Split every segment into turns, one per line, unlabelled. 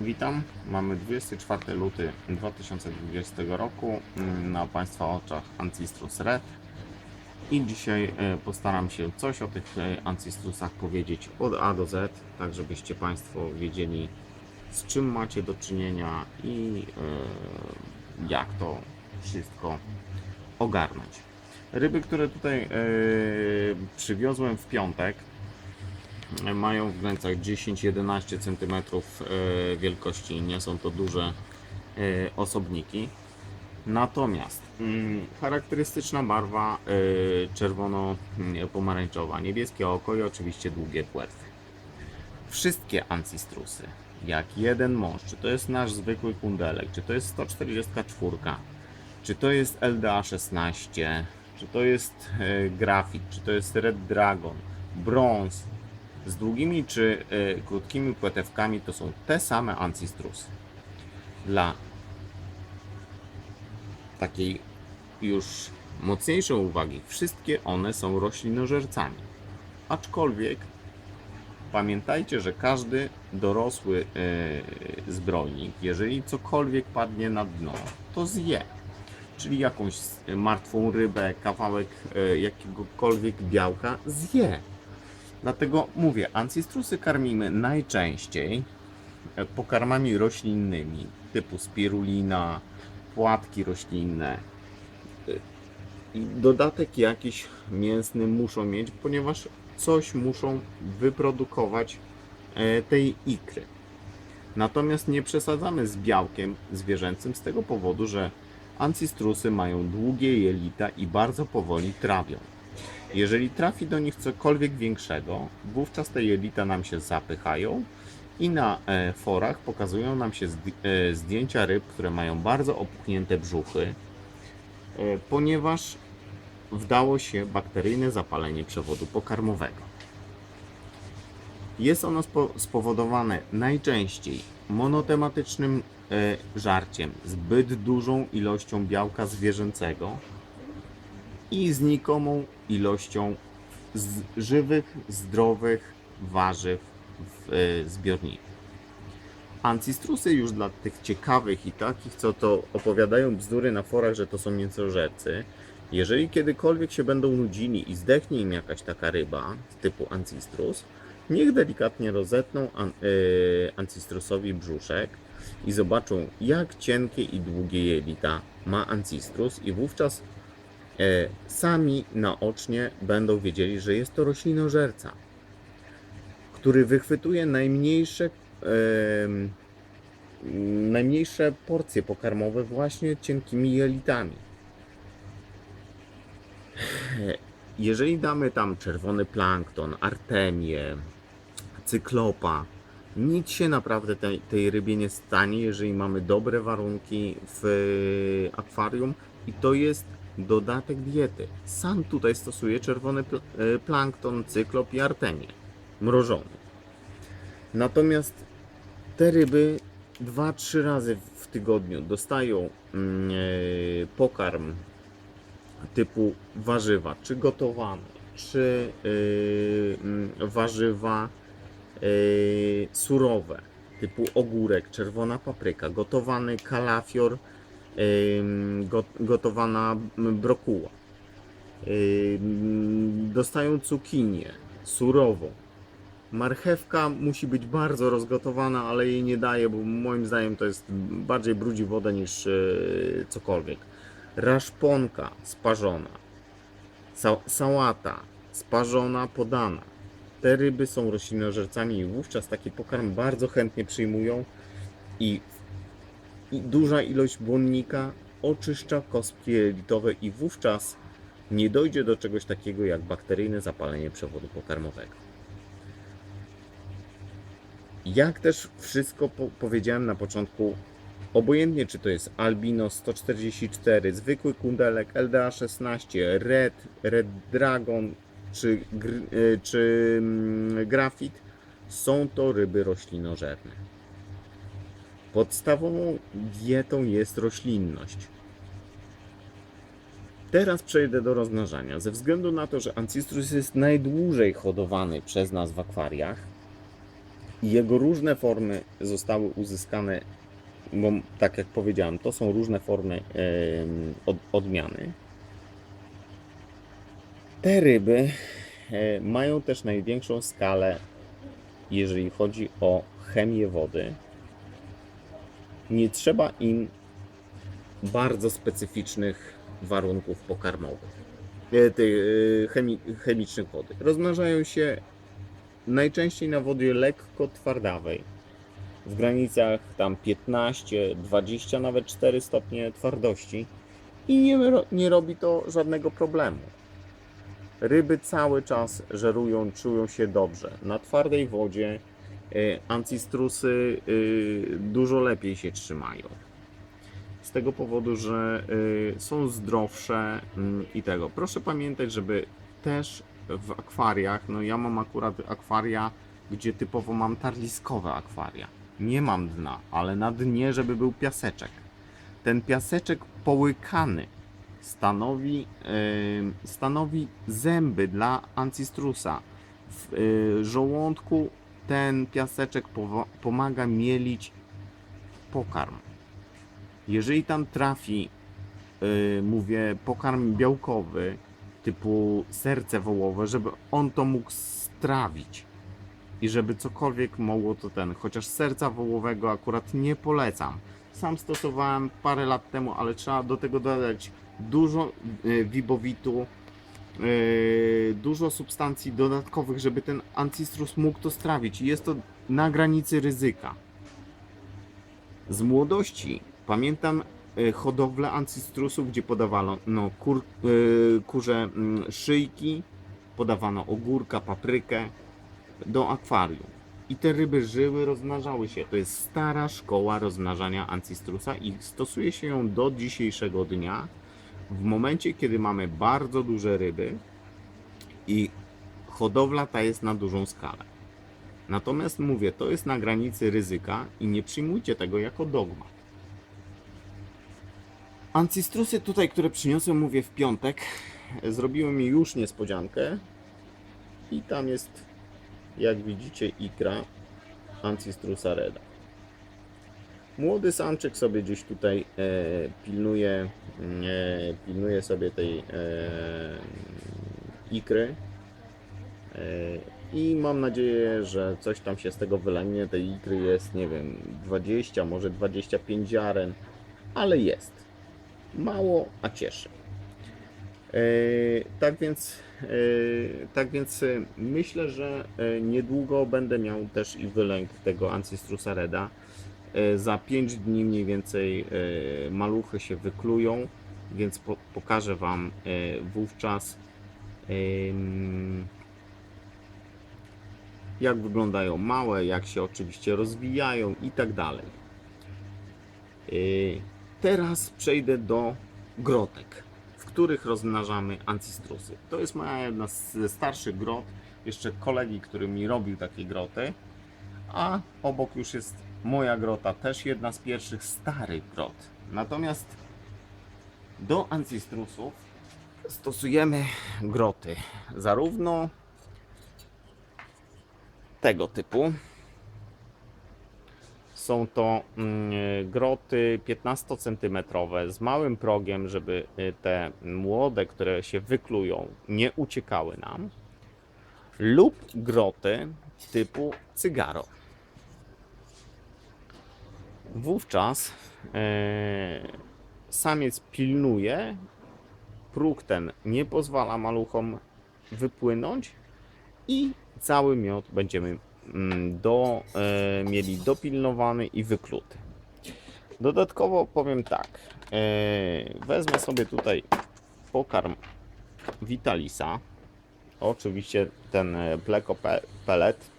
Witam, mamy 24 luty 2020 roku mm, na Państwa oczach Ancistrus Red i dzisiaj e, postaram się coś o tych e, Ancistrusach powiedzieć od A do Z, tak żebyście Państwo wiedzieli z czym macie do czynienia i e, jak to wszystko ogarnąć. Ryby, które tutaj przywiozłem w piątek, mają w granicach 10-11 cm wielkości, nie są to duże e, osobniki. Natomiast mm, charakterystyczna barwa e, czerwono-pomarańczowa, niebieskie oko i oczywiście długie płetwy. Wszystkie ancistrusy, jak jeden mąż, czy to jest nasz zwykły kundelek, czy to jest 144, czy to jest LDA 16, czy to jest e, grafit, czy to jest Red Dragon, brąz, z długimi czy e, krótkimi płetewkami to są te same ancistrusy. Dla takiej już mocniejszej uwagi, wszystkie one są roślinożercami. Aczkolwiek pamiętajcie, że każdy dorosły e, zbrojnik, jeżeli cokolwiek padnie na dno, to zje. Czyli jakąś martwą rybę, kawałek e, jakiegokolwiek białka zje. Dlatego mówię, ancistrusy karmimy najczęściej e, pokarmami roślinnymi, typu spirulina, płatki roślinne. E, I dodatek jakiś mięsny muszą mieć, ponieważ coś muszą wyprodukować e, tej ikry. Natomiast nie przesadzamy z białkiem zwierzęcym z tego powodu, że ancistrusy mają długie jelita i bardzo powoli trawią. Jeżeli trafi do nich cokolwiek większego, wówczas te jelita nam się zapychają i na e, forach pokazują nam się e, zdjęcia ryb, które mają bardzo opuchnięte brzuchy, e, ponieważ wdało się bakteryjne zapalenie przewodu pokarmowego. Jest ono spo- spowodowane najczęściej monotematycznym żarciem, zbyt dużą ilością białka zwierzęcego, i znikomą ilością żywych, zdrowych warzyw w e, zbiorniku. Ancistrusy już dla tych ciekawych i takich, co to opowiadają bzdury na forach, że to są mięsożercy, jeżeli kiedykolwiek się będą nudzili i zdechnie im jakaś taka ryba typu ancistrus, niech delikatnie rozetną an, e, ancistrusowi brzuszek i zobaczą jak cienkie i długie jelita ma ancistrus i wówczas sami naocznie będą wiedzieli, że jest to roślinożerca, który wychwytuje najmniejsze, najmniejsze porcje pokarmowe właśnie cienkimi jelitami. Jeżeli damy tam czerwony plankton, artemię, cyklopa, nic się naprawdę tej, tej rybie nie stanie, jeżeli mamy dobre warunki w e, akwarium i to jest dodatek diety. Sam tutaj stosuję czerwony pl- e, plankton, cyklop i artemię mrożony. Natomiast te ryby 2-3 razy w tygodniu dostają e, pokarm typu warzywa, czy gotowane, czy mm, warzywa e, surowe, typu ogórek, czerwona papryka, gotowany kalafior, gotowana brokuła. Dostają cukinię surową. Marchewka musi być bardzo rozgotowana, ale jej nie daje, bo moim zdaniem to jest bardziej brudzi wodę niż yy, cokolwiek. Raszponka sparzona. Sa- sałata sparzona, podana. Te ryby są roślinożercami i wówczas taki pokarm bardzo chętnie przyjmują i i duża ilość błonnika oczyszcza kostki jelitowe i wówczas nie dojdzie do czegoś takiego jak bakteryjne zapalenie przewodu pokarmowego. Jak też wszystko po powiedziałem na początku, obojętnie czy to jest Albino 144, zwykły kundelek LDA 16, Red, Red Dragon czy, y, czy mm, Grafit, są to ryby roślinożerne. Podstawową dietą jest roślinność. Teraz przejdę do rozmnażania. Ze względu na to, że Ancistrus jest najdłużej hodowany przez nas w akwariach, I jego różne formy zostały uzyskane, bo tak jak powiedziałem, to są różne formy odmiany. Te ryby e, mają też największą skalę, jeżeli chodzi o chemię wody. Nie trzeba im bardzo specyficznych warunków pokarmowych, e, tych, e, chemi, chemicznych wody. Rozmnażają się najczęściej na wodzie lekko twardawej, w granicach tam 15, 20, nawet 4 stopnie twardości i nie, nie robi to żadnego problemu. Ryby cały czas żerują, czują się dobrze. Na twardej wodzie ancistrusy e, dużo lepiej się trzymają. Z tego powodu, że e, są zdrowsze mm, i tego. Proszę pamiętać, żeby też w akwariach, no ja mam akurat akwaria, gdzie typowo mam tarliskowe akwaria. Nie mam dna, ale na dnie, żeby był piaseczek. Ten piaseczek połykany stanowi, stanowi zęby dla ancistrusa. W żołądku ten piaseczek pomaga mielić pokarm. Jeżeli tam trafi, y, mówię, pokarm białkowy, typu serce wołowe, żeby on to mógł strawić i żeby cokolwiek mogło to ten, chociaż serca wołowego akurat nie polecam. Sam stosowałem parę lat temu, ale trzeba do tego dodać dużo y, wibowitu, dużo substancji dodatkowych, żeby ten ancistrus mógł to strawić. I jest to na granicy ryzyka. Z młodości pamiętam y, hodowlę ancistrusów, gdzie podawano no, kur, y, kurze mm, szyjki, podawano ogórka, paprykę do akwarium. I te ryby żyły, rozmnażały się. To jest stara szkoła rozmnażania ancistrusa i stosuje się ją do dzisiejszego dnia. W momencie, kiedy mamy bardzo duże ryby i hodowla ta jest na dużą skalę. Natomiast mówię, to jest na granicy ryzyka i nie przyjmujcie tego jako dogmat. Ancistrusy tutaj, które przyniosłem, mówię w piątek, zrobiłem mi już niespodziankę i tam jest, jak widzicie, ikra Ancistrusa reda. Młody samczyk sobie gdzieś tutaj e, pilnuje, e, pilnuje sobie tej e, ikry. E, I mam nadzieję, że coś tam się z tego wylanie. Tej ikry jest, nie wiem, 20, może 25 ziaren, ale jest. Mało, a cieszy. E, tak więc, e, tak więc e, myślę, że e, niedługo będę miał też i wylęk tego Ancistrusa reda. E, Za 5 dni mniej więcej e, maluchy się wyklują, więc po, pokażę Wam e, wówczas jak wyglądają małe, jak się oczywiście rozwijają i tak dalej. Teraz przejdę do grotek, w których rozmnażamy ancistrusy. To jest moja jedna starszych grot, jeszcze kolegi, który mi robił takie groty, a obok już jest moja grota, też jedna z pierwszych starych grot. Natomiast do ancistrusów stosujemy groty, zarówno tego typu, są to mm, groty 15 cm z małym progiem, żeby y, te młode, które się wyklują, nie uciekały nam. Lub groty typu cygaro. Wówczas e, samiec pilnuje, próg ten nie pozwala maluchom wypłynąć i cały miod będziemy mm, do, e, mieli dopilnowany i wykluty. Dodatkowo powiem tak, e, wezmę sobie tutaj pokarm Vitalisa, oczywiście ten e, Pleco Pe- Pellet,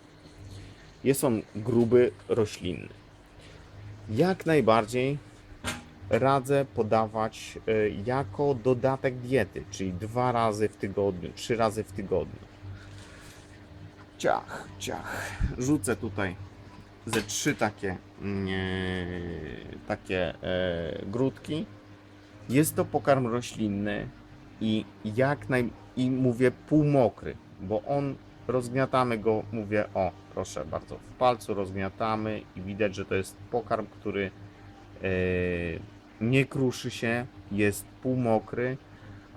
jest on gruby, roślinny. Jak najbardziej radzę podawać e, jako dodatek diety, czyli dwa razy w tygodniu, trzy razy w tygodniu. Ciach, ciach. Rzucę tutaj ze trzy takie, mm, e, takie e, grudki. Jest to pokarm roślinny i jak naj... i mówię półmokry, bo on rozgniatamy go, mówię, o, proszę bardzo, w palcu rozgniatamy i widać, że to jest pokarm, który e, nie kruszy się, jest półmokry,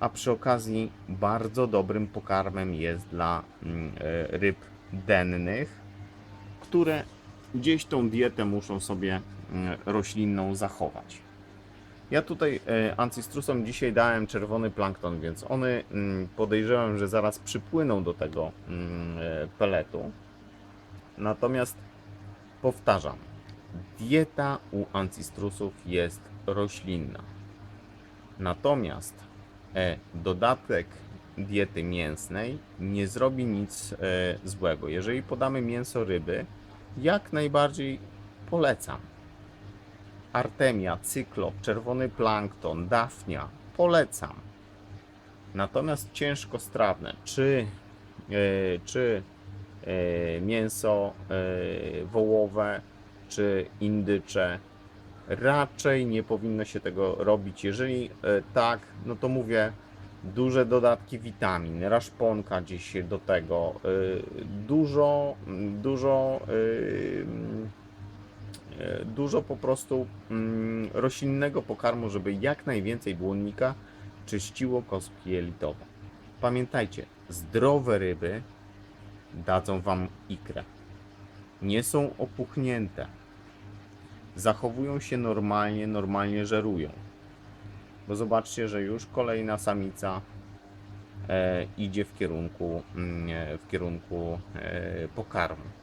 a przy okazji bardzo dobrym pokarmem jest dla mm, e, ryb dennych, które gdzieś tą dietę muszą sobie mm, roślinną zachować. Ja tutaj e, ancystrusom dzisiaj dałem czerwony plankton, więc one mm, podejrzewam, że zaraz przypłyną do tego mm, e, peletu. Natomiast powtarzam, dieta u ancystrusów jest roślinna. Natomiast e, dodatek diety mięsnej nie zrobi nic złego. Jeżeli podamy mięso ryby, jak najbardziej polecam. Artemia, cyklop, czerwony plankton, dafnia polecam. Natomiast ciężkostrawne, czy, e, czy e, mięso e, wołowe, czy indycze, raczej nie powinno się tego robić. Jeżeli e, tak, no to mówię, duże dodatki witamin, raszponka gdzieś do tego, e, dużo, dużo, e, dużo po prostu mm, roślinnego pokarmu, żeby jak najwięcej błonnika czyściło kostki jelitowe. Pamiętajcie, zdrowe ryby dadzą Wam ikrę. Nie są opuchnięte. Zachowują się normalnie, normalnie żerują. Bo zobaczcie, że już kolejna samica e, idzie w kierunku, mm, e, w kierunku e, pokarmu.